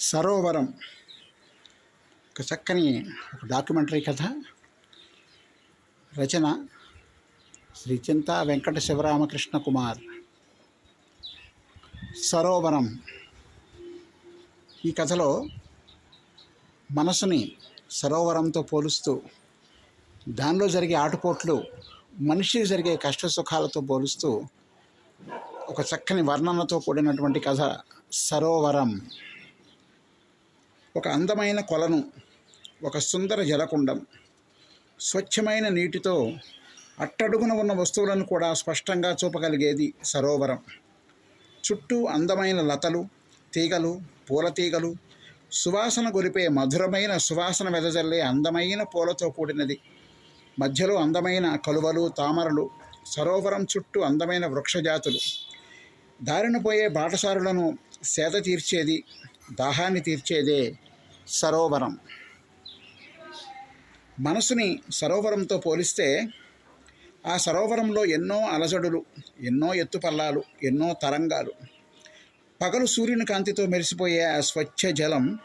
సరోవరం. ఒక చక్కని ఒక డాక్యుమెంటరీ కథ రచన శ్రీ చింతా వెంకట శివరామకృష్ణ కుమార్. సరోవరం. ఈ కథలో మనసుని సరోవరంతో పోలుస్తూ దానిలో జరిగే ఆటుపోట్లు మనిషికి జరిగే కష్ట సుఖాలతో పోలుస్తూ ఒక చక్కని వర్ణనతో కూడినటువంటి కథ సరోవరం. ఒక అందమైన కొలను ఒక సుందర జలకుండం స్వచ్ఛమైన నీటితో అట్టడుగున ఉన్న వస్తువులను కూడా స్పష్టంగా చూపగలిగేది సరోవరం. చుట్టూ అందమైన లతలు తీగలు పూల తీగలు సువాసన గొలిపే మధురమైన సువాసన వెదజల్లే అందమైన పూలతో కూడినది. మధ్యలో అందమైన కలువలు తామరలు సరోవరం చుట్టూ అందమైన వృక్షజాతులు. దారిన పోయే బాటసారులను సేద తీర్చేది దాహాన్ని తీర్చేదే సరోవరం. మనసుని సరోవరంతో పోలిస్తే ఆ సరోవరంలో ఎన్నో అలజడులు ఎన్నో ఎత్తుపల్లాలు ఎన్నో తరంగాలు. పగలు సూర్యుని కాంతితో మెరిసిపోయే ఆ స్వచ్ఛ జలం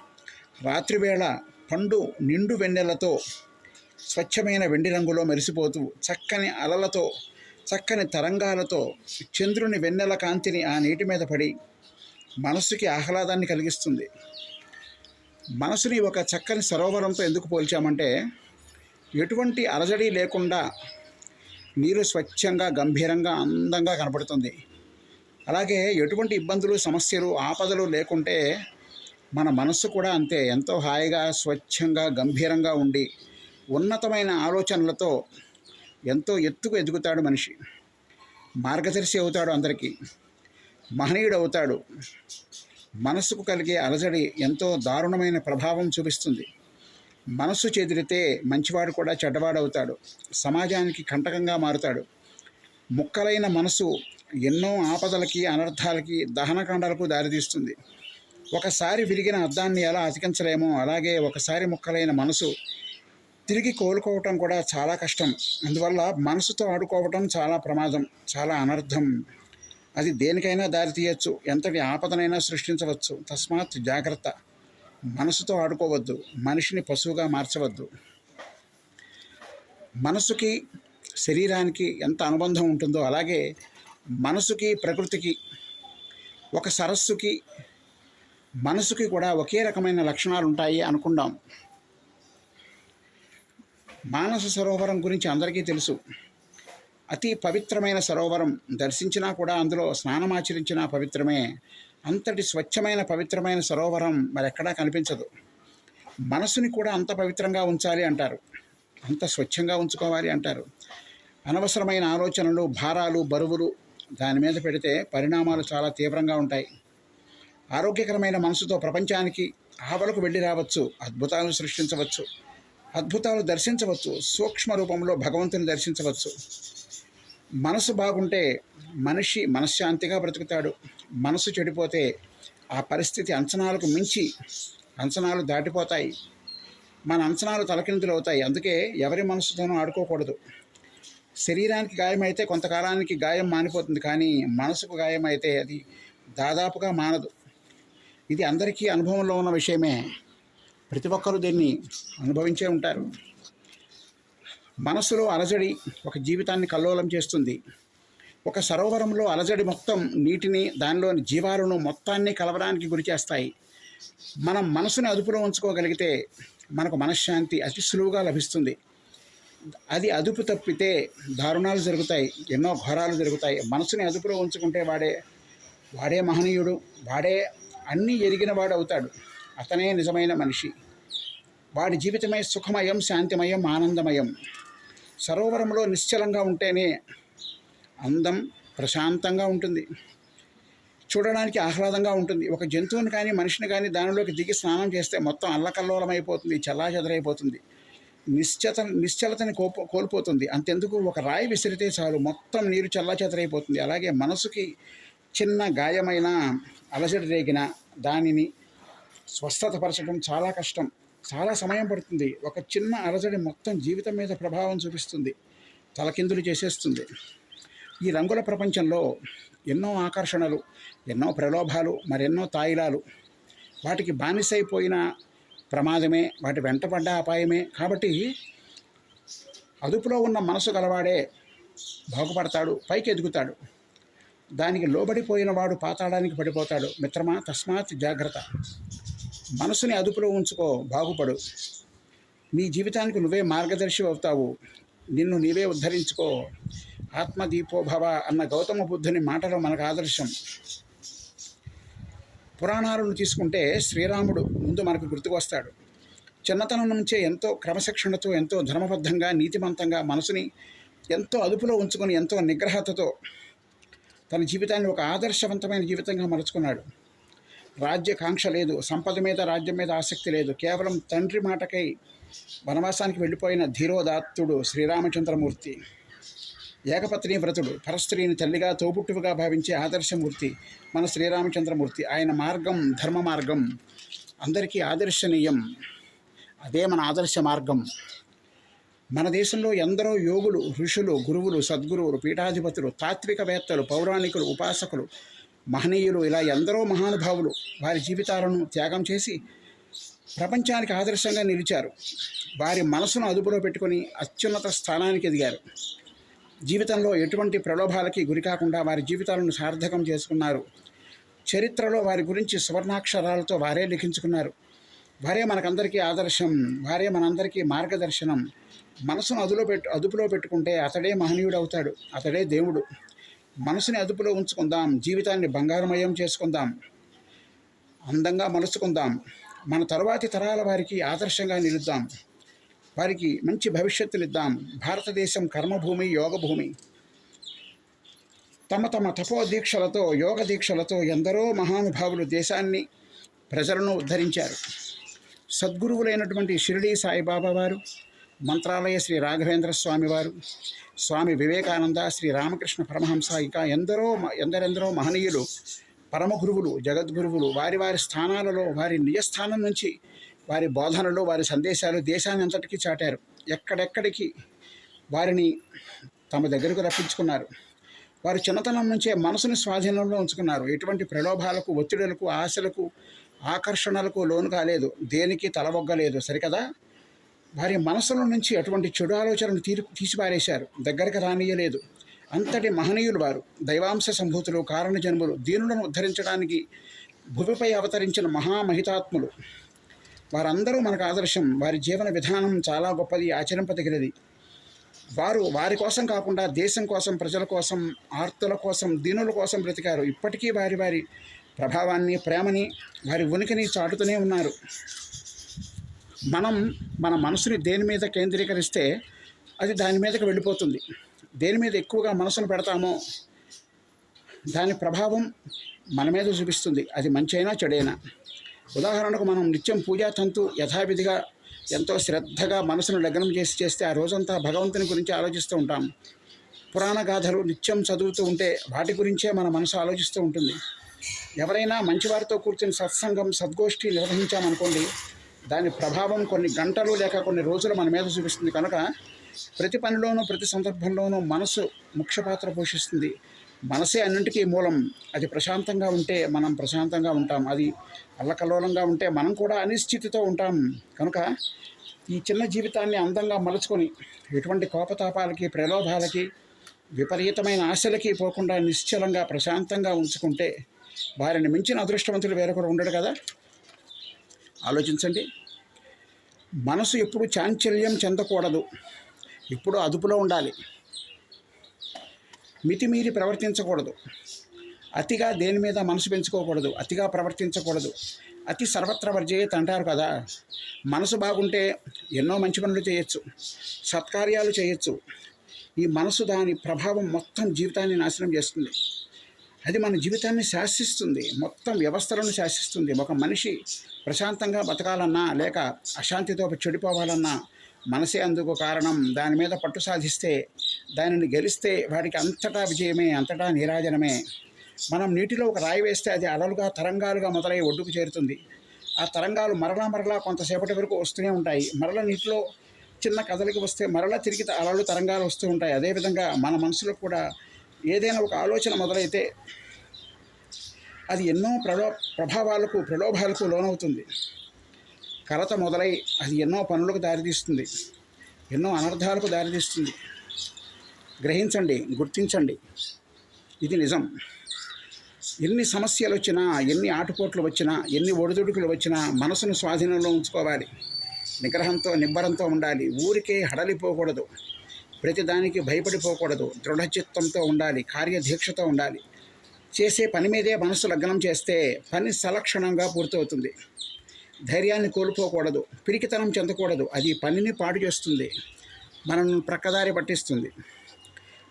రాత్రివేళ పండు నిండు వెన్నెలతో స్వచ్ఛమైన వెండి రంగులో మెరిసిపోతూ చక్కని అలలతో చక్కని తరంగాలతో చంద్రుని వెన్నెల కాంతిని ఆ నీటి మీద పడి మనస్సుకి ఆహ్లాదాన్ని కలిగిస్తుంది. మనసుని ఒక చక్కని సరోవరంతో ఎందుకు పోల్చామంటే ఎటువంటి అలజడి లేకుండా నీరు స్వచ్ఛంగా గంభీరంగా అందంగా కనపడుతుంది. అలాగే ఎటువంటి ఇబ్బందులు సమస్యలు ఆపదలు లేకుంటే మన మనస్సు కూడా అంతే ఎంతో హాయిగా స్వచ్ఛంగా గంభీరంగా ఉండి ఉన్నతమైన ఆలోచనలతో ఎంతో ఎత్తుకు ఎదుగుతాడు మనిషి. మార్గదర్శి అవుతాడు అందరికీ. మహనీయుడు అవుతాడు మనస్సుకు కలిగే అలజడి ఎంతో దారుణమైన ప్రభావం చూపిస్తుంది. మనస్సు చెదిరితే మంచివాడు కూడా చెడ్డవాడవుతాడు. సమాజానికి కంటకంగా మారుతాడు. ముక్కలైన మనసు ఎన్నో ఆపదలకి అనర్థాలకి దహనకాండాలకు దారితీస్తుంది. ఒకసారి విరిగిన అద్దాన్ని ఎలా అతికించలేమో అలాగే ఒకసారి ముక్కలైన మనసు తిరిగి కోలుకోవటం కూడా చాలా కష్టం. అందువల్ల మనసుతో ఆడుకోవటం చాలా ప్రమాదం చాలా అనర్థం. అది దేనికైనా దారి తీయచ్చు. ఎంతటి ఆపదనైనా సృష్టించవచ్చు. తస్మాత్ జాగ్రత్త. మనసుతో ఆడుకోవద్దు. మనిషిని పశువుగా మార్చవద్దు. మనసుకి శరీరానికి ఎంత అనుబంధం ఉంటుందో అలాగే మనసుకి ప్రకృతికి ఒక సరస్సుకి మనసుకి కూడా ఒకే రకమైన లక్షణాలు ఉంటాయి అనుకుందాం. మానస సరోవరం గురించి అందరికీ తెలుసు. అతి పవిత్రమైన సరోవరం. దర్శించినా కూడా అందులో స్నానమాచరించినా పవిత్రమే. అంతటి స్వచ్ఛమైన పవిత్రమైన సరోవరం మరెక్కడా కనిపించదు. మనసుని కూడా అంత పవిత్రంగా ఉంచాలి అంటారు. అంత స్వచ్ఛంగా ఉంచుకోవాలి అంటారు. అనవసరమైన ఆలోచనలు భారాలు బరువులు దాని మీద పెడితే పరిణామాలు చాలా తీవ్రంగా ఉంటాయి. ఆరోగ్యకరమైన మనసుతో ప్రపంచానికి ఆవలకు వెళ్ళి రావచ్చు అద్భుతాలను సృష్టించవచ్చు అద్భుతాలు దర్శించవచ్చు సూక్ష్మ రూపంలో భగవంతుని దర్శించవచ్చు. మనసు బాగుంటే మనిషి మనశ్శాంతిగా బ్రతుకుతాడు. మనసు చెడిపోతే ఆ పరిస్థితి అంచనాలకు మించి అంచనాలు దాటిపోతాయి. మన అంచనాలు తలకిందులు అవుతాయి. అందుకే ఎవరి మనసుతోనూ ఆడుకోకూడదు. శరీరానికి గాయమైతే కొంతకాలానికి గాయం మానిపోతుంది. కానీ మనసుకు గాయమైతే అది దాదాపుగా మానదు. ఇది అందరికీ అనుభవంలో ఉన్న విషయమే. ప్రతి ఒక్కరూ దీన్ని అనుభవించే ఉంటారు. మనసులో అలజడి ఒక జీవితాన్ని కల్లోలం చేస్తుంది. ఒక సరోవరంలో అలజడి మొత్తం నీటిని దానిలోని జీవాలను మొత్తాన్ని కలవడానికి గురి చేస్తాయి. మనం మనసుని అదుపులో ఉంచుకోగలిగితే మనకు మనశ్శాంతి అతి సులువుగా లభిస్తుంది. అది అదుపు తప్పితే దారుణాలు జరుగుతాయి ఎన్నో ఘోరాలు జరుగుతాయి. మనసుని అదుపులో ఉంచుకుంటే వాడే వాడే మహనీయుడు వాడే అన్నీ ఎరిగిన వాడు అవుతాడు. అతనే నిజమైన మనిషి. వాడి జీవితమే సుఖమయం శాంతిమయం ఆనందమయం. సరోవరంలో నిశ్చలంగా ఉంటేనే అందం ప్రశాంతంగా ఉంటుంది. చూడడానికి ఆహ్లాదంగా ఉంటుంది. ఒక జంతువుని కానీ మనిషిని కానీ దానిలోకి దిగి స్నానం చేస్తే మొత్తం అల్లకల్లోలం అయిపోతుంది చల్లాచెదరైపోతుంది. నిశ్చత నిశ్చలతని కోప కోల్పోతుంది. అంతెందుకు ఒక రాయి విసిరితే చాలు మొత్తం నీరు చల్లాచెదరైపోతుంది. అలాగే మనసుకి చిన్న గాయమైన అలజడి రేగిన దానిని స్వస్థతపరచడం చాలా కష్టం. చాలా సమయం పడుతుంది. ఒక చిన్న అలజడి మొత్తం జీవితం మీద ప్రభావం చూపిస్తుంది. తలకిందులు చేసేస్తుంది. ఈ రంగుల ప్రపంచంలో ఎన్నో ఆకర్షణలు ఎన్నో ప్రలోభాలు మరెన్నో తాయిలాలు. వాటికి బానిసైపోయిన ప్రమాదమే వాటి వెంటపడ్డ అపాయమే. కాబట్టి అదుపులో ఉన్న మనసు గలవాడే బాగుపడతాడు పైకి ఎదుగుతాడు దానికి లోబడిపోయిన వాడు పాతాడానికి పడిపోతాడు. మిత్రమా తస్మాత్ జాగ్రత్త. మనసుని అదుపులో ఉంచుకో బాగుపడు. నీ జీవితానికి నువ్వే మార్గదర్శి అవుతావు. నిన్ను నీవే ఉద్ధరించుకో. ఆత్మదీపోభవ అన్న గౌతమ బుద్ధుని మాటలు మనకు ఆదర్శం. పురాణాలను తీసుకుంటే శ్రీరాముడు ముందు మనకు గుర్తుకొస్తాడు. చిన్నతనం నుంచే ఎంతో క్రమశిక్షణతో ఎంతో ధర్మబద్ధంగా నీతిమంతంగా మనసుని ఎంతో అదుపులో ఉంచుకొని ఎంతో నిగ్రహతతో తన జీవితాన్ని ఒక ఆదర్శవంతమైన జీవితంగా మలుచుకున్నాడు. రాజ్యకాంక్ష లేదు సంపద మీద రాజ్యం మీద ఆసక్తి లేదు. కేవలం తండ్రి మాటకై వనవాసానికి వెళ్ళిపోయిన ధీరోదాత్తుడు శ్రీరామచంద్రమూర్తి. ఏకపత్ని వ్రతుడు పరస్త్రీని తల్లిగా తోబుట్టువుగా భావించే ఆదర్శమూర్తి మన శ్రీరామచంద్రమూర్తి. ఆయన మార్గం ధర్మ మార్గం అందరికీ ఆదర్శనీయం. అదే మన ఆదర్శ మార్గం. మన దేశంలో ఎందరో యోగులు ఋషులు గురువులు సద్గురువులు పీఠాధిపతులు తాత్వికవేత్తలు పౌరాణికులు ఉపాసకులు మహనీయులు ఇలా ఎందరో మహానుభావులు వారి జీవితాలను త్యాగం చేసి ప్రపంచానికి ఆదర్శంగా నిలిచారు. వారి మనసును అదుపులో పెట్టుకొని అత్యున్నత స్థానానికి ఎదిగారు. జీవితంలో ఎటువంటి ప్రలోభాలకి గురికాకుండా వారి జీవితాలను సార్థకం చేసుకున్నారు. చరిత్రలో వారి గురించి సువర్ణాక్షరాలతో వారే లిఖించుకున్నారు. వారే మనకందరికీ ఆదర్శం వారే మనందరికీ మార్గదర్శనం. మనసును అదులో పెట్టు అదుపులో పెట్టుకుంటే అతడే మహనీయుడు అవుతాడు అతడే దేవుడు. మనసుని అదుపులో ఉంచుకుందాం జీవితాన్ని బంగారమయం చేసుకుందాం అందంగా మలుచుకుందాం మన తరువాతి తరాల వారికి ఆదర్శంగా నిలుద్దాం వారికి మంచి భవిష్యత్తునిద్దాం భారతదేశం కర్మభూమి యోగభూమి. తమ తమ తపో దీక్షలతో యోగ దీక్షలతో ఎందరో మహానుభావులు దేశాన్ని ప్రజలను ఉద్ధరించారు. సద్గురువులైనటువంటి షిరిడి సాయిబాబా వారు మంత్రాలయ శ్రీ రాఘవేంద్ర స్వామి వారు స్వామి వివేకానంద శ్రీ రామకృష్ణ పరమహంస ఇంకా ఎందరో మ- ఎందరెందరో మహనీయులు పరమ గురువులు జగద్గురువులు వారి వారి స్థానాలలో వారి నిజస్థానం నుంచి వారి బోధనలు వారి సందేశాలు దేశాన్ని అంతటికీ చాటారు. ఎక్కడెక్కడికి వారిని తమ దగ్గరకు రప్పించుకున్నారు. వారు చిన్నతనం నుంచే మనసుని స్వాధీనంలో ఉంచుకున్నారు. ఎటువంటి ప్రలోభాలకు ఒత్తిడులకు ఆశలకు ఆకర్షణలకు లోను కాలేదు. దేనికి తలవొగ్గలేదు. సరికదా? వారి మనసులో నుంచి అటువంటి చెడు ఆలోచనలు తీరు తీసిపారేశారు. దగ్గరకు రానియలేదు అంతటి మహనీయులు వారు. దైవాంశ సంభూతులు కారణ జన్ములు దీనులను ఉద్ధరించడానికి భూమిపై అవతరించిన మహామహితాత్ములు. వారందరూ మనకు ఆదర్శం. వారి జీవన విధానం చాలా గొప్పది ఆచరింపదగినది. వారు వారి కోసం కాకుండా దేశం కోసం ప్రజల కోసం ఆర్తుల కోసం దీనుల కోసం బ్రతికారు. ఇప్పటికీ వారి వారి ప్రభావాన్ని ప్రేమని వారి ఉనికిని చాటుతూనే ఉన్నారు. మనం మన మనసుని దేని మీద కేంద్రీకరిస్తే అది దాని మీదకి వెళ్ళిపోతుంది. దేని మీద ఎక్కువగా మనసును పెడతామో దాని ప్రభావం మన మీద చూపిస్తుంది. అది మంచి అయినా చెడైనా. ఉదాహరణకు మనం నిత్యం పూజా తంతు యథావిధిగా ఎంతో శ్రద్ధగా మనసును లగ్నం చేసి చేస్తే ఆ రోజంతా భగవంతుని గురించి ఆలోచిస్తూ ఉంటాం. పురాణ గాథలు నిత్యం చదువుతూ ఉంటే వాటి గురించే మన మనసు ఆలోచిస్తూ ఉంటుంది. ఎవరైనా మంచివారితో కూర్చుని సత్సంగం సద్గోష్ఠి నిర్వహించామనుకోండి దాని ప్రభావం కొన్ని గంటలు లేక కొన్ని రోజులు మన మీద చూపిస్తుంది. కనుక ప్రతి పనిలోనూ ప్రతి సందర్భంలోనూ మనసు ముఖ్య పాత్ర పోషిస్తుంది. మనసే అన్నింటికీ మూలం. అది ప్రశాంతంగా ఉంటే మనం ప్రశాంతంగా ఉంటాం. అది అల్లకల్లోలంగా ఉంటే మనం కూడా అనిశ్చితితో ఉంటాం. కనుక ఈ చిన్న జీవితాన్ని అందంగా మలుచుకొని ఎటువంటి కోపతాపాలకి ప్రలోభాలకి విపరీతమైన ఆశలకి పోకుండా నిశ్చలంగా ప్రశాంతంగా ఉంచుకుంటే వారిని మించిన అదృష్టవంతులు వేరొకరు ఉండడు కదా? ఆలోచించండి. మనసు ఎప్పుడు చాంచల్యం చెందకూడదు. ఎప్పుడు అదుపులో ఉండాలి. మితిమీరి ప్రవర్తించకూడదు. అతిగా దేని మీద మనసు పెంచుకోకూడదు. అతిగా ప్రవర్తించకూడదు. అతి సర్వత్ర వర్జయేత్ అంటారు కదా. మనసు బాగుంటే ఎన్నో మంచి పనులు చేయొచ్చు. సత్కార్యాలు చేయొచ్చు. ఈ మనసు దాని ప్రభావం మొత్తం జీవితాన్ని నాశనం చేస్తుంది. అది మన జీవితాన్ని శాసిస్తుంది. మొత్తం వ్యవస్థలను శాసిస్తుంది. ఒక మనిషి ప్రశాంతంగా బతకాలన్నా లేక అశాంతితో చెడిపోవాలన్నా మనసే అందుకు కారణం. దాని మీద పట్టు సాధిస్తే దానిని గెలిస్తే వాడికి అంతటా విజయమే అంతటా నీరాజనమే. మనం నీటిలో ఒక రాయి వేస్తే అది అలలుగా తరంగాలుగా మొదలై ఒడ్డుకు చేరుతుంది. ఆ తరంగాలు మరలా మరలా కొంతసేపటి వరకు వస్తూనే ఉంటాయి. మరల నీటిలో చిన్న కథలకి వస్తే మరలా తిరిగి అలలు తరంగాలు వస్తూ ఉంటాయి. అదేవిధంగా మన మనసులో కూడా ఏదైనా ఒక ఆలోచన మొదలైతే అది ఎన్నో ప్రలో ప్రభావాలకు ప్రలోభాలకు లోనవుతుంది. కలత మొదలై అది ఎన్నో పనులకు దారితీస్తుంది. ఎన్నో అనర్థాలకు దారితీస్తుంది. గ్రహించండి గుర్తించండి. ఇది నిజం. ఎన్ని సమస్యలు వచ్చినా ఎన్ని ఆటుపోట్లు వచ్చినా ఎన్ని ఒడిదుడుకులు వచ్చినా మనసును స్వాధీనంలో ఉంచుకోవాలి. నిగ్రహంతో నిబ్బరంతో ఉండాలి. ఊరికే హడలిపోకూడదు. ప్రతిదానికి భయపడిపోకూడదు. దృఢచిత్తంతో ఉండాలి కార్యదీక్షతో ఉండాలి. చేసే పని మీదే మనసు లగ్నం చేస్తే పని సలక్షణంగా పూర్తవుతుంది. ధైర్యాన్ని కోల్పోకూడదు పిరికితనం చెందకూడదు. అది పనిని పాడు చేస్తుంది మనల్ని ప్రక్కదారి పట్టిస్తుంది.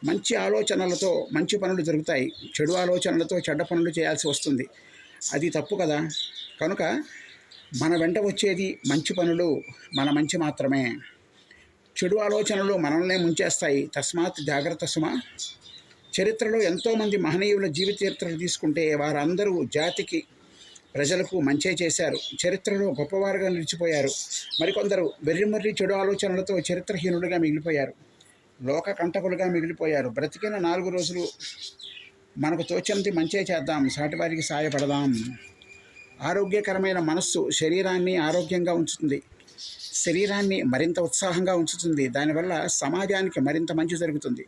మంచి ఆలోచనలతో మంచి పనులు జరుగుతాయి. చెడు ఆలోచనలతో చెడ్డ పనులు చేయాల్సి వస్తుంది. అది తప్పు కదా? కనుక మన వెంట వచ్చేది మంచి పనులు మన మంచి మాత్రమే. చెడు ఆలోచనలు మనల్నే ముంచేస్తాయి. తస్మాత్ జాగ్రత్త సుమ. చరిత్రలో ఎంతోమంది మహనీయుల జీవిత చరిత్రలు తీసుకుంటే వారందరూ జాతికి ప్రజలకు మంచే చేశారు. చరిత్రలో గొప్పవారుగా నిలిచిపోయారు. మరికొందరు వెర్రిమర్రి చెడు ఆలోచనలతో చరిత్రహీనులుగా మిగిలిపోయారు. లోక కంటకులుగా మిగిలిపోయారు. బ్రతికిన నాలుగు రోజులు మనకు తోచినది మంచే చేద్దాం. సాటివారికి సాయపడదాం. ఆరోగ్యకరమైన మనస్సు శరీరాన్ని ఆరోగ్యంగా ఉంచుతుంది. శరీరాన్ని మరింత ఉత్సాహంగా ఉంచుతుంది. దానివల్ల సమాజానికి మరింత మంచి జరుగుతుంది.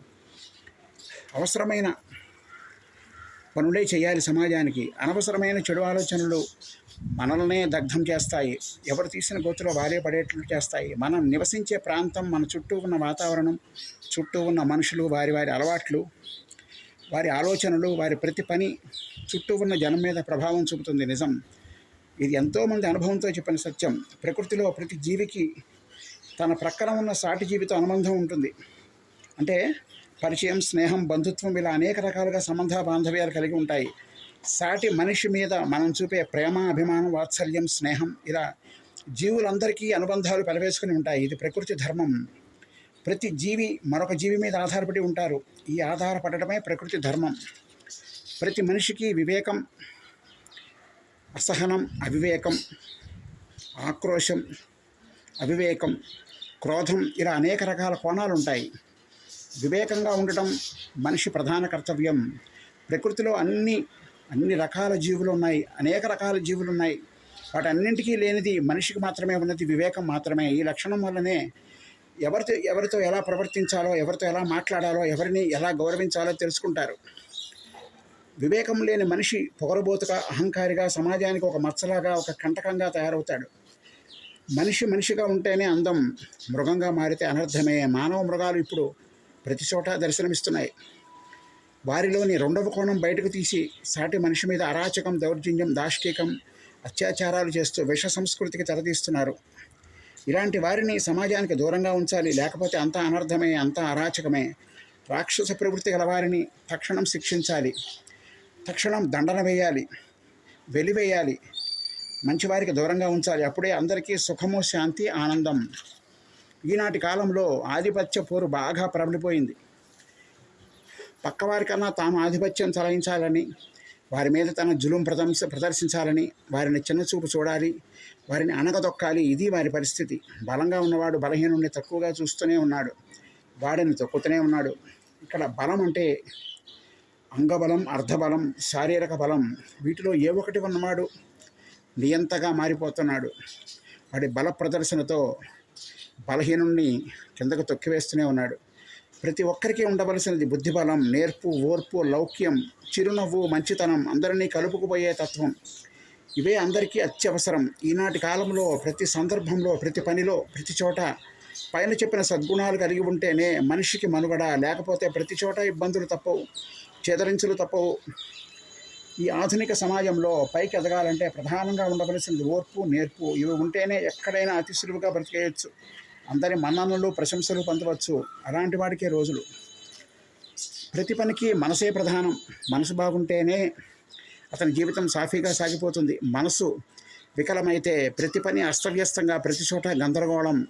అవసరమైన పనులే చేయాలి సమాజానికి. అనవసరమైన చెడు ఆలోచనలు మనల్నే దగ్ధం చేస్తాయి. ఎవరు తీసిన గోతులో వారే పడేట్లు చేస్తాయి. మనం నివసించే ప్రాంతం మన చుట్టూ ఉన్న వాతావరణం చుట్టూ ఉన్న మనుషులు వారి వారి అలవాట్లు వారి ఆలోచనలు వారి ప్రతి పని చుట్టూ ఉన్న జనం మీద ప్రభావం చూపుతుంది. నిజం. ఇది ఎంతోమంది అనుభవంతో చెప్పిన సత్యం. ప్రకృతిలో ప్రతి జీవికి తన ప్రక్కన ఉన్న సాటి జీవితో అనుబంధం ఉంటుంది. అంటే పరిచయం స్నేహం బంధుత్వం ఇలా అనేక రకాలుగా సంబంధ బాంధవ్యాలు కలిగి ఉంటాయి. సాటి మనిషి మీద మనం చూపే ప్రేమ అభిమానం వాత్సల్యం స్నేహం ఇలా జీవులందరికీ అనుబంధాలు పెలవేసుకుని ఉంటాయి. ఇది ప్రకృతి ధర్మం. ప్రతి జీవి మరొక జీవి మీద ఆధారపడి ఉంటారు. ఈ ఆధారపడటమే ప్రకృతి ధర్మం. ప్రతి మనిషికి వివేకం అసహనం అవివేకం ఆక్రోశం అవివేకం క్రోధం ఇలా అనేక రకాల కోణాలు ఉంటాయి. వివేకంగా ఉండటం మనిషి ప్రధాన కర్తవ్యం. ప్రకృతిలో అన్ని అన్ని రకాల జీవులు ఉన్నాయి అనేక రకాల జీవులు ఉన్నాయి. వాటన్నింటికీ లేనిది మనిషికి మాత్రమే ఉన్నది వివేకం మాత్రమే. ఈ లక్షణం వల్లనే ఎవరితో ఎవరితో ఎలా ప్రవర్తించాలో ఎవరితో ఎలా మాట్లాడాలో ఎవరిని ఎలా గౌరవించాలో తెలుసుకుంటారు. వివేకం లేని మనిషి పొగరబోతుగా అహంకారిగా సమాజానికి ఒక మచ్చలాగా ఒక కంటకంగా తయారవుతాడు. మనిషి మనిషిగా ఉంటేనే అందం మృగంగా మారితే అనర్థమే. మానవ మృగాలు ఇప్పుడు ప్రతి చోట దర్శనమిస్తున్నాయి. వారిలోని రెండవ కోణం బయటకు తీసి సాటి మనిషి మీద అరాచకం దౌర్జన్యం దాష్టీకం అత్యాచారాలు చేస్తూ విష సంస్కృతికి తెరదీస్తున్నారు ఇలాంటి వారిని సమాజానికి దూరంగా ఉంచాలి. లేకపోతే అంతా అనర్థమే అంతా అరాచకమే. రాక్షస ప్రవృత్తి గల వారిని తక్షణం శిక్షించాలి. తక్షణం దండన వేయాలి వెలివేయాలి మంచివారికి దూరంగా ఉంచాలి. అప్పుడే అందరికీ సుఖము శాంతి ఆనందం. ఈనాటి కాలంలో ఆధిపత్య పోరు బాగా ప్రబలిపోయింది. పక్కవారికన్నా తాము ఆధిపత్యం తొలగించాలని వారి మీద తన జులుం ప్రదర్శ ప్రదర్శించాలని వారిని చిన్నచూపు చూడాలి వారిని అణగదొక్కాలి. ఇది వారి పరిస్థితి. బలంగా ఉన్నవాడు బలహీనుడిని తక్కువగా చూస్తూనే ఉన్నాడు వాడిని తొక్కుతూనే ఉన్నాడు. ఇక్కడ బలం అంటే అంగబలం అర్ధబలం శారీరక బలం వీటిలో ఏ ఒకటి ఉన్నవాడు నియంతగా మారిపోతున్నాడు. వాడి బల ప్రదర్శనతో బలహీనుణ్ణి కిందకు తొక్కివేస్తూనే ఉన్నాడు. ప్రతి ఒక్కరికి ఉండవలసినది బుద్ధిబలం నేర్పు ఓర్పు లౌక్యం చిరునవ్వు మంచితనం అందరినీ కలుపుకుపోయే తత్వం. ఇవే అందరికీ అత్యవసరం. ఈనాటి కాలంలో ప్రతి సందర్భంలో ప్రతి పనిలో ప్రతి చోట పైన చెప్పిన సద్గుణాలు కలిగి ఉంటేనే మనిషికి మనుగడ లేకపోతే ప్రతి చోట ఇబ్బందులు తప్పవు. చెదరించులు తప్పవు. ఈ ఆధునిక సమాజంలో పైకి ఎదగాలంటే ప్రధానంగా ఉండవలసింది ఓర్పు నేర్పు. ఇవి ఉంటేనే ఎక్కడైనా అతి సులువుగా బ్రతికేయచ్చు. అందరి మన్ననలు ప్రశంసలు పొందవచ్చు. అలాంటి వాడికే రోజులు. ప్రతి పనికి మనసే ప్రధానం. మనసు బాగుంటేనే అతని జీవితం సాఫీగా సాగిపోతుంది. మనసు వికలమైతే ప్రతి పని అస్తవ్యస్తంగా ప్రతి చోట గందరగోళం.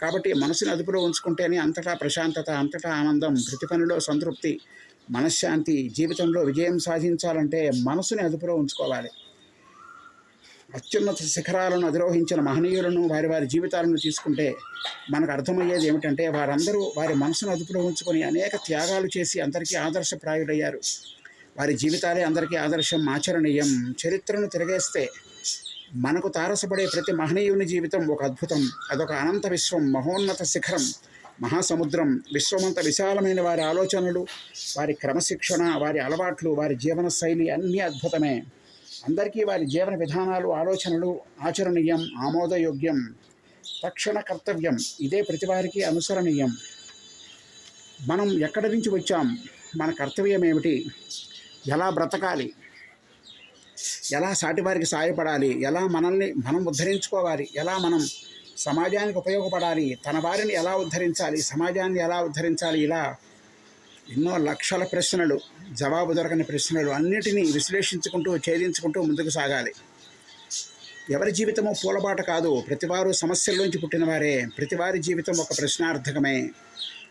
కాబట్టి మనసుని అదుపులో ఉంచుకుంటేనే అంతటా ప్రశాంతత అంతటా ఆనందం ప్రతి పనిలో సంతృప్తి. మనశ్శాంతి జీవితంలో విజయం సాధించాలంటే మనసుని అదుపులో ఉంచుకోవాలి. అత్యున్నత శిఖరాలను అధిరోహించిన మహనీయులను వారి వారి జీవితాలను తీసుకుంటే మనకు అర్థమయ్యేది ఏమిటంటే వారందరూ వారి మనసును అదుపులో ఉంచుకొని అనేక త్యాగాలు చేసి అందరికీ ఆదర్శప్రాయుడయ్యారు వారి జీవితాలే అందరికీ ఆదర్శం ఆచరణీయం. చరిత్రను తిరగేస్తే మనకు తారసపడే ప్రతి మహనీయుని జీవితం ఒక అద్భుతం అదొక అనంత విశ్వం మహోన్నత శిఖరం. మహాసముద్రం విశ్వమంత విశాలమైన వారి ఆలోచనలు వారి క్రమశిక్షణ వారి అలవాట్లు వారి జీవన శైలి అన్నీ అద్భుతమే. అందరికీ వారి జీవన విధానాలు ఆలోచనలు ఆచరణీయం ఆమోదయోగ్యం తక్షణ కర్తవ్యం ఇదే ప్రతివారికి అనుసరణీయం. మనం ఎక్కడి నుంచి వచ్చాం? మన కర్తవ్యం ఏమిటి? ఎలా బ్రతకాలి? ఎలా సాటివారికి సాయపడాలి? ఎలా మనల్ని మనం ఉద్ధరించుకోవాలి? ఎలా మనం సమాజానికి ఉపయోగపడాలి. తన వారిని ఎలా ఉద్ధరించాలి? సమాజాన్ని ఎలా ఉద్ధరించాలి? ఇలా ఎన్నో లక్షల ప్రశ్నలు జవాబు దొరకని ప్రశ్నలు అన్నిటినీ విశ్లేషించుకుంటూ ఛేదించుకుంటూ ముందుకు సాగాలి. ఎవరి జీవితము పూలబాట కాదు. ప్రతివారు సమస్యల్లోంచి పుట్టినవారే. ప్రతివారి జీవితం ఒక ప్రశ్నార్థకమే.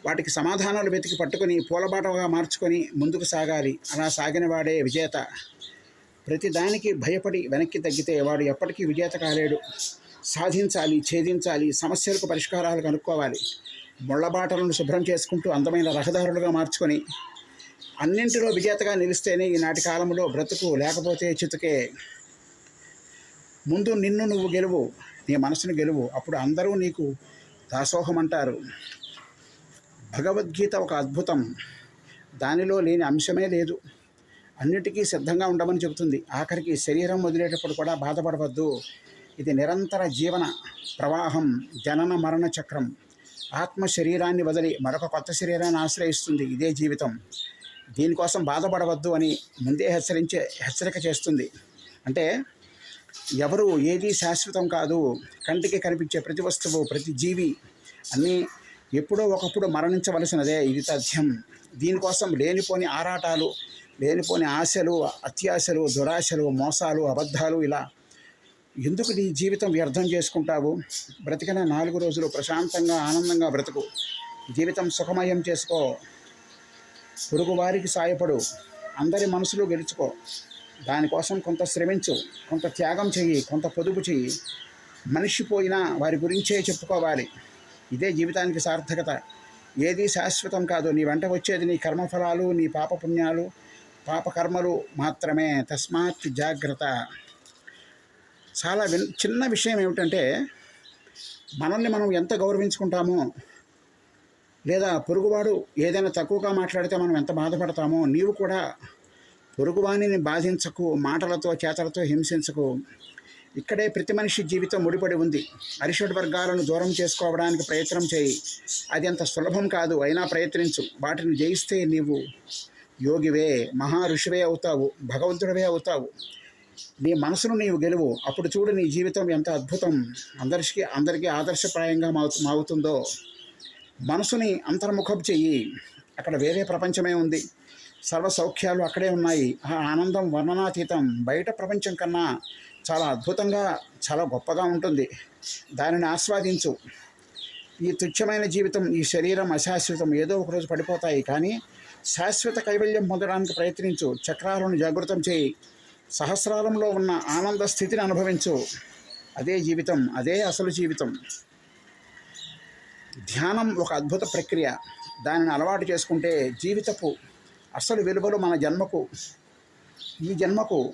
వాటికి సమాధానాలు వెతికి పట్టుకొని పూలబాటగా మార్చుకొని ముందుకు సాగాలి. అలా సాగిన వాడే విజేత. ప్రతి దానికి భయపడి వెనక్కి తగ్గితే వాడు ఎప్పటికీ విజేత కాలేడు. సాధించాలి ఛేదించాలి సమస్యలకు పరిష్కారాలు కనుక్కోవాలి. ముళ్ళబాటలను శుభ్రం చేసుకుంటూ అందమైన రహదారులుగా మార్చుకొని అన్నింటిలో విజేతగా నిలిస్తేనే ఈనాటి కాలంలో బ్రతుకు లేకపోతే చితుకే. ముందు నిన్ను నువ్వు గెలువు నీ మనసును గెలువు అప్పుడు అందరూ నీకు దాసోహం అంటారు భగవద్గీత ఒక అద్భుతం. దానిలో లేని అంశమే లేదు. అన్నిటికీ సిద్ధంగా ఉండమని చెబుతుంది. ఆఖరికి శరీరం వదిలేటప్పుడు కూడా బాధపడవద్దు. ఇది నిరంతర జీవన ప్రవాహం జనన మరణ చక్రం. ఆత్మ శరీరాన్ని వదిలి మరొక కొత్త శరీరాన్ని ఆశ్రయిస్తుంది ఇదే జీవితం. దీనికోసం బాధపడవద్దు అని ముందే హెచ్చరించే హెచ్చరిక చేస్తుంది. అంటే ఎవరు ఏది శాశ్వతం కాదు కంటికి కనిపించే ప్రతి వస్తువు ప్రతి జీవి అన్నీ ఎప్పుడో ఒకప్పుడు మరణించవలసినదే ఇది తథ్యం. దీనికోసం లేనిపోని ఆరాటాలు లేనిపోని ఆశలు అత్యాశలు దురాశలు మోసాలు అబద్ధాలు ఇలా ఎందుకు నీ జీవితం వ్యర్థం చేసుకుంటావు? బ్రతికిన నాలుగు రోజులు ప్రశాంతంగా ఆనందంగా బ్రతుకు. జీవితం సుఖమయం చేసుకో. పొరుగువారికి సాయపడు. అందరి మనసులు గెలుచుకో. దానికోసం కొంత శ్రమించు. కొంత త్యాగం చెయ్యి. కొంత పొదుపు చెయ్యి. మనిషి పోయినా వారి గురించే చెప్పుకోవాలి. ఇదే జీవితానికి సార్థకత. ఏది శాశ్వతం కాదు. నీ వెంట వచ్చేది నీ కర్మఫలాలు నీ పాపపుణ్యాలు పాపకర్మలు మాత్రమే. తస్మాత్ జాగ్రత్త. చాలా విన్ చిన్న విషయం ఏమిటంటే మనల్ని మనం ఎంత గౌరవించుకుంటామో లేదా పొరుగువాడు ఏదైనా తక్కువగా మాట్లాడితే మనం ఎంత బాధపడతామో నీవు కూడా పొరుగువాణిని బాధించకు మాటలతో చేతలతో హింసించకు. ఇక్కడే ప్రతి మనిషి జీవితం ముడిపడి ఉంది. అరిషడ్ వర్గాలను దూరం చేసుకోవడానికి ప్రయత్నం చేయి. అది అంత సులభం కాదు అయినా ప్రయత్నించు. వాటిని జయిస్తే నీవు యోగివే మహా ఋషివే అవుతావు భగవంతుడివే అవుతావు. నీ మనసును నీవు గెలువు. అప్పుడు చూడు నీ జీవితం ఎంత అద్భుతం. అందరికీ అందరికీ ఆదర్శప్రాయంగా మావు మావుతుందో. మనసుని అంతర్ముఖం చెయ్యి. అక్కడ వేరే ప్రపంచమే ఉంది. సర్వ సౌఖ్యాలు అక్కడే ఉన్నాయి. ఆ ఆనందం వర్ణనాతీతం. బయట ప్రపంచం కన్నా చాలా అద్భుతంగా చాలా గొప్పగా ఉంటుంది. దానిని ఆస్వాదించు. ఈ తుచ్చమైన జీవితం ఈ శరీరం అశాశ్వతం. ఏదో ఒకరోజు పడిపోతాయి. కానీ శాశ్వత కైవల్యం పొందడానికి ప్రయత్నించు. చక్రాలను జాగృతం చేయి సహస్రాలంలో ఉన్న ఆనంద స్థితిని అనుభవించు. అదే జీవితం అదే అసలు జీవితం. ధ్యానం ఒక అద్భుత ప్రక్రియ. దానిని అలవాటు చేసుకుంటే జీవితపు అసలు విలువలు మన జన్మకు ఈ జన్మకు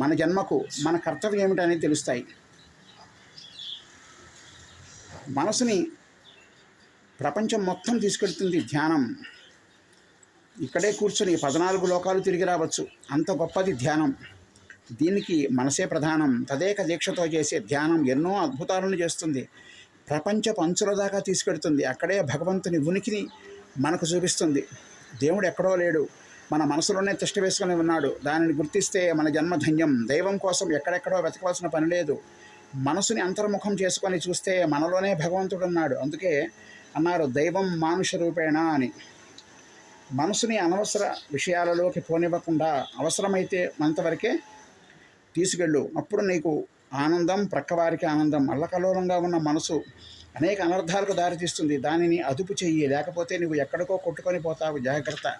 మన జన్మకు మన కర్తవ్యం ఏమిటనేది తెలుస్తాయి. మనసుని ప్రపంచం మొత్తం తీసుకెళ్తుంది ధ్యానం. ఇక్కడే కూర్చుని పద్నాలుగు లోకాలు తిరిగి రావచ్చు. అంత గొప్పది ధ్యానం. దీనికి మనసే ప్రధానం. తదేక దీక్షతో చేసే ధ్యానం ఎన్నో అద్భుతాలను చేస్తుంది. ప్రపంచ పంచుల దాకా తీసుకెడుతుంది. అక్కడే భగవంతుని ఉనికిని మనకు చూపిస్తుంది. దేవుడు ఎక్కడో లేడు. మన మనసులోనే తిష్ట వేసుకొని ఉన్నాడు. దానిని గుర్తిస్తే మన జన్మ ధన్యం. దైవం కోసం ఎక్కడెక్కడో వెతకవలసిన పని లేదు. మనసుని అంతర్ముఖం చేసుకొని చూస్తే మనలోనే భగవంతుడు ఉన్నాడు. అందుకే అన్నారు దైవం మానుష రూపేణ అని. మనసుని అనవసర విషయాలలోకి పోనివ్వకుండా అవసరమైతే మనంతవరకే తీసుకెళ్ళు. అప్పుడు నీకు ఆనందం ప్రక్కవారికి ఆనందం అల్లకల్లోలంగా ఉన్న మనసు అనేక అనర్థాలకు దారితీస్తుంది. దానిని అదుపు చెయ్యి. లేకపోతే నువ్వు ఎక్కడికో కొట్టుకొని పోతావు. జాగ్రత్త.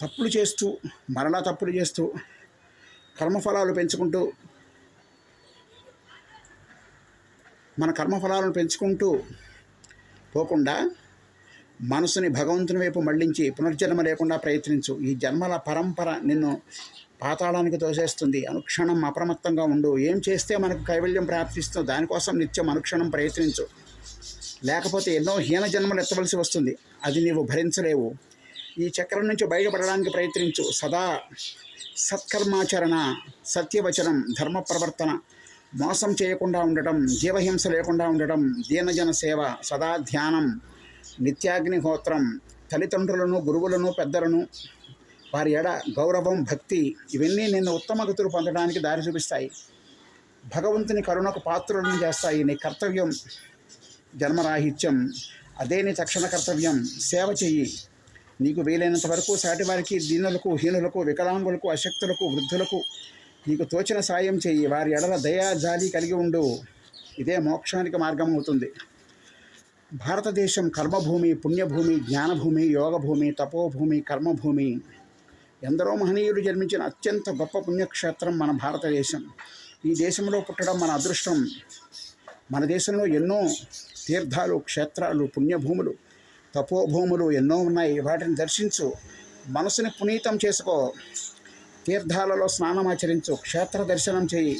తప్పులు చేస్తూ మరలా తప్పులు చేస్తూ కర్మఫలాలు పెంచుకుంటూ మన కర్మఫలాలను పెంచుకుంటూ పోకుండా మనసుని భగవంతుని వైపు మళ్ళించి పునర్జన్మ లేకుండా ప్రయత్నించు. ఈ జన్మల పరంపర నిన్ను పాతాళానికి తోసేస్తుంది. అనుక్షణం అప్రమత్తంగా ఉండు. ఏం చేస్తే మనకు కైవల్యం ప్రాప్తిస్తుందో దానికోసం నిత్యం అనుక్షణం ప్రయత్నించు. లేకపోతే ఎన్నో హీన జన్మలు ఎత్తవలసి వస్తుంది. అది నీవు భరించలేవు. ఈ చక్రం నుంచి బయటపడడానికి ప్రయత్నించు. సదా సత్కర్మాచరణ సత్యవచనం ధర్మ ప్రవర్తన మోసం చేయకుండా ఉండటం జీవహింస లేకుండా ఉండటం దీనజన సేవ సదా ధ్యానం. నిత్యాగ్నిహోత్రం తల్లిదండ్రులను గురువులను పెద్దలను వారి ఎడ గౌరవం భక్తి ఇవన్నీ నిన్ను ఉత్తమ గతులు పొందడానికి దారి చూపిస్తాయి. భగవంతుని కరుణకు పాత్రులను చేస్తాయి నీ కర్తవ్యం. జన్మరాహిత్యం అదే నీ తక్షణ కర్తవ్యం. సేవ చెయ్యి. నీకు వీలైనంత వరకు సాటివారికి దీనులకు హీనులకు వికలాంగులకు అశక్తులకు వృద్ధులకు నీకు తోచిన సాయం చెయ్యి. వారి ఎడల దయా జాలి కలిగి ఉండు. ఇదే మోక్షానికి మార్గం అవుతుంది. భారతదేశం కర్మభూమి పుణ్యభూమి జ్ఞానభూమి యోగభూమి తపోభూమి కర్మభూమి. ఎందరో మహనీయులు జన్మించిన అత్యంత గొప్ప పుణ్యక్షేత్రం మన భారతదేశం. ఈ దేశంలో పుట్టడం మన అదృష్టం. మన దేశంలో ఎన్నో తీర్థాలు క్షేత్రాలు పుణ్యభూములు తపోభూములు ఎన్నో ఉన్నాయి. వాటిని దర్శించు మనసుని పునీతం చేసుకో. తీర్థాలలో స్నానం ఆచరించు క్షేత్ర దర్శనం చేయి.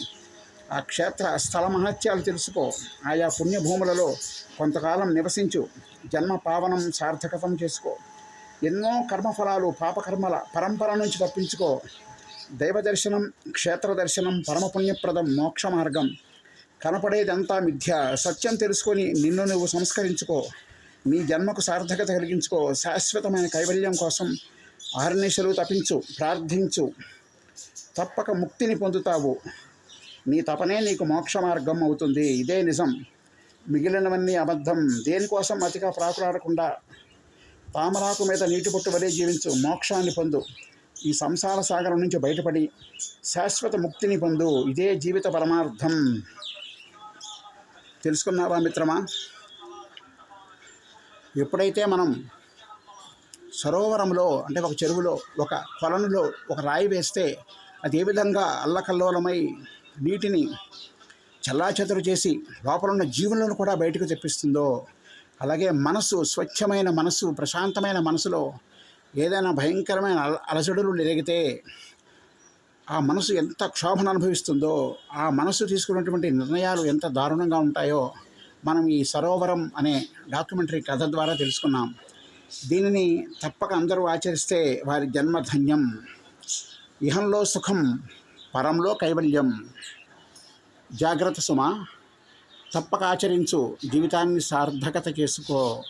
ఆ క్షేత్ర స్థల మహత్యాలు తెలుసుకో. ఆయా పుణ్యభూములలో కొంతకాలం నివసించు. జన్మ పావనం సార్థకతం చేసుకో. ఎన్నో కర్మఫలాలు పాపకర్మల పరంపర నుంచి తప్పించుకో. దైవ దర్శనం క్షేత్ర దర్శనం పరమపుణ్యప్రదం మోక్ష మార్గం. కనపడేదంతా మిథ్య. సత్యం తెలుసుకొని నిన్ను నువ్వు సంస్కరించుకో. నీ జన్మకు సార్థకత కలిగించుకో. శాశ్వతమైన కైవల్యం కోసం ఆర్నిశలు తపించు ప్రార్థించు. తప్పక ముక్తిని పొందుతావు. నీ తపనే నీకు మోక్ష మార్గం అవుతుంది. ఇదే నిజం. మిగిలినవన్నీ అబద్ధం. దేనికోసం అతిగా ప్రాకులాడకుండా తామరాకు మీద నీటి పుట్టు వలె జీవించు. మోక్షాన్ని పొందు. ఈ సంసార సాగరం నుంచి బయటపడి శాశ్వత ముక్తిని పొందు. ఇదే జీవిత పరమార్థం. తెలుసుకున్నావా మిత్రమా? ఎప్పుడైతే మనం సరోవరంలో అంటే ఒక చెరువులో ఒక కొలనులో ఒక రాయి వేస్తే అది ఏ విధంగా అల్లకల్లోలమై నీటిని చల్లాచెదరు చేసి లోపలున్న జీవులను కూడా బయటకు తెప్పిస్తుందో అలాగే మనసు స్వచ్ఛమైన మనసు ప్రశాంతమైన మనసులో ఏదైనా భయంకరమైన అలజడులు జరిగితే ఆ మనసు ఎంత క్షోభను అనుభవిస్తుందో ఆ మనసు తీసుకున్నటువంటి నిర్ణయాలు ఎంత దారుణంగా ఉంటాయో మనం ఈ సరోవరం అనే డాక్యుమెంటరీ కథ ద్వారా తెలుసుకున్నాం. దీనిని తప్పక అందరూ ఆచరిస్తే వారి జన్మధన్యం ఇహంలో సుఖం పరంలో కైవల్యం. జాగ్రత్త సుమ తప్పక ఆచరించు. జీవితాన్ని సార్థకత చేసుకో.